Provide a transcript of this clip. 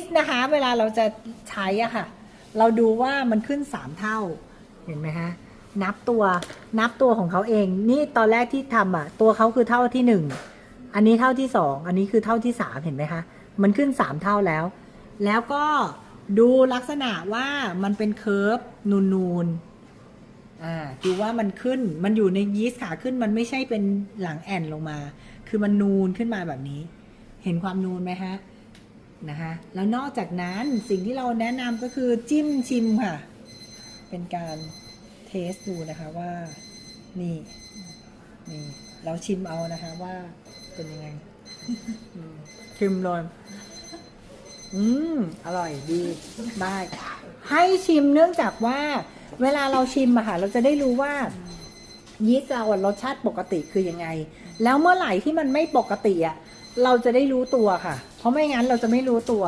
สนะคะเวลาเราจะใช้อะค่ะ เราดูว่ามันขึ้นสามเท่าเห็นไหมฮะนับตัวนับตัวของเขาเอง นี่ตอนแรกที่ทำอะ ตัวเขาคือเท่าที่หนึ่งอันนี้เท่าที่สองอันนี้คือเท่าที่สามเห็นไหมคะมันขึ้นสามเท่าแล้ว แล้วก็ดูลักษณะว่ามันเป็นเคิร์ฟนูนๆอ่าดูว่ามันขึ้นมันอยู่ในยีสต์ขาขึ้นมันไม่ใช่เป็นหลังแอนลงมา คือมันนูนขึ้นมาแบบนี้ เห็นความนูนไหมฮะ นะคะแล้วนอกจากนั้นสิ่งที่เราแนะนำก็คือจิ้มชิมค่ะ เป็นการเทสดูนะคะว่านี่นี่เราชิมเอานะคะว่าเป็นยังไงชิมเลยอืมอร่อยดีได้ ให้ชิมเนื่องจากว่า เวลาเราชิมอะค่ะเราจะได้รู้ว่ายีสต์เรารสชาติปกติคือยังไง แล้วเมื่อไหร่ที่มันไม่ปกติอะเราจะได้รู้ตัวค่ะ เพราะไม่งั้นเราจะไม่รู้ตัว